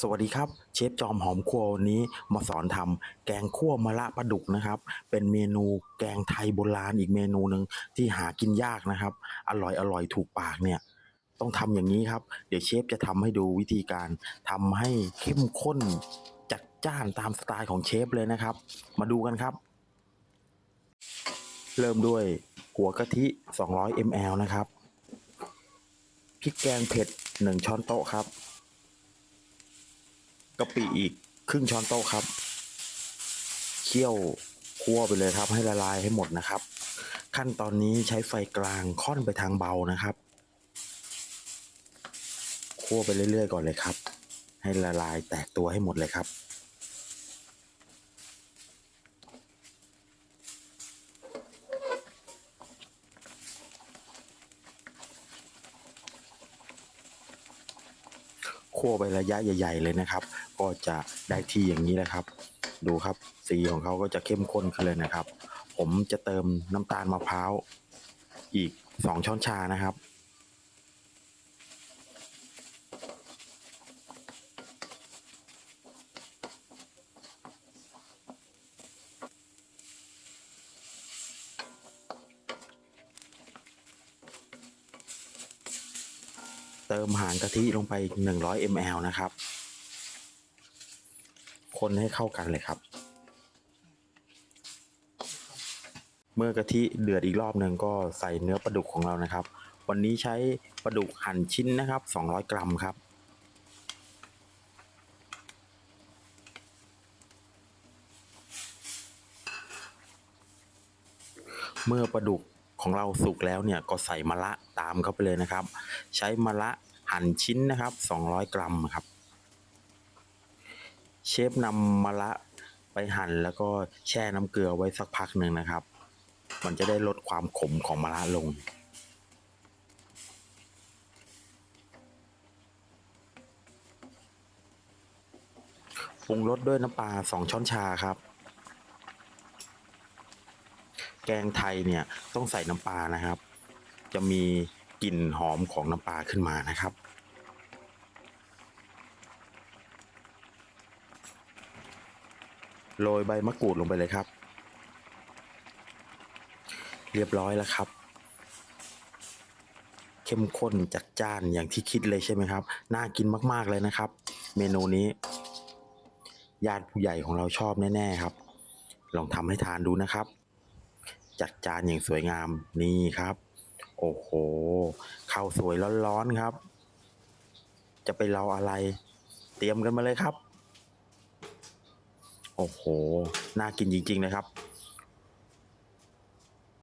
สวัสดีครับเชฟจอมหอมครัววันนี้มาสอนทำแกงคั่วมะระปลาดุกนะครับ เป็นเมนูแกงไทยโบราณอีกเมนูหนึ่งที่หากินยากนะครับ อร่อยอร่อยถูกปากเนี่ยต้องทำอย่างนี้ครับ เดี๋ยวเชฟจะทำให้ดูวิธีการทำให้เข้มข้นจัดจ้านตามสไตล์ของเชฟเลยนะครับ มาดูกันครับ เริ่มด้วยหัวกะทิ 200 ml นะครับพริกแกงเผ็ด 1 ช้อนโต๊ะครับ กะปิอีกครึ่งช้อนโต๊ะครับ เคี่ยวคั่วไปเลยครับ ให้ละลายให้หมดนะครับ ขั้นตอนนี้ใช้ไฟกลางค่อนไปทางเบานะครับคั่วไปเรื่อยๆก่อนเลยครับ ให้ละลายแตกตัวให้หมดเลยครับ คั่วไประยะใหญ่ ๆ เลยนะครับ ก็จะได้ที่อย่างนี้นะครับ ดูครับสีของเขาก็จะเข้มข้นขึ้นเลยนะครับ ผมจะเติมน้ำตาลมะพร้าวอีก 2 ช้อนชานะครับ เติมหางกะทิลงไป 100 ml นะครับ คนให้เข้ากันเลยครับ เมื่อกะทิเดือดอีกรอบหนึ่งก็ใส่เนื้อปลาดุกของเรานะครับ วันนี้ใช้ปลาดุกหั่นชิ้นนะครับ 200 กรัมครับเมื่อปลาดุก ของเราสุกแล้วเนี่ยก็ใส่มะระตามเข้าไปเลยนะครับ ใช้มะระหั่นชิ้นนะครับ 200 กรัมครับ เชฟนำมะระไปหั่นแล้วก็แช่น้ำเกลือไว้สักพักหนึ่งนะครับ มันจะได้ลดความขมของมะระลงปรุงรสด้วยน้ำปลาสองช้อนชาครับ แกงไทยเนี่ยต้องใส่น้ำปลานะครับ จะมีกลิ่นหอมของน้ำปลาขึ้นมานะครับ โรยใบมะกรูดลงไปเลยครับ เรียบร้อยแล้วครับเข้มข้นจัดจ้านอย่างที่คิดเลยใช่ไหมครับ น่ากินมากๆเลยนะครับ เมนูนี้ ญาติผู้ใหญ่ของเราชอบแน่ ๆ ครับ ลองทำให้ทานดูนะครับ จัดจานอย่างสวยงามนี่ครับ โอ้โหข้าวสวยร้อนๆครับ จะไปรออะไร เตรียมกันมาเลยครับ โอ้โห น่ากินจริง ๆ นะครับ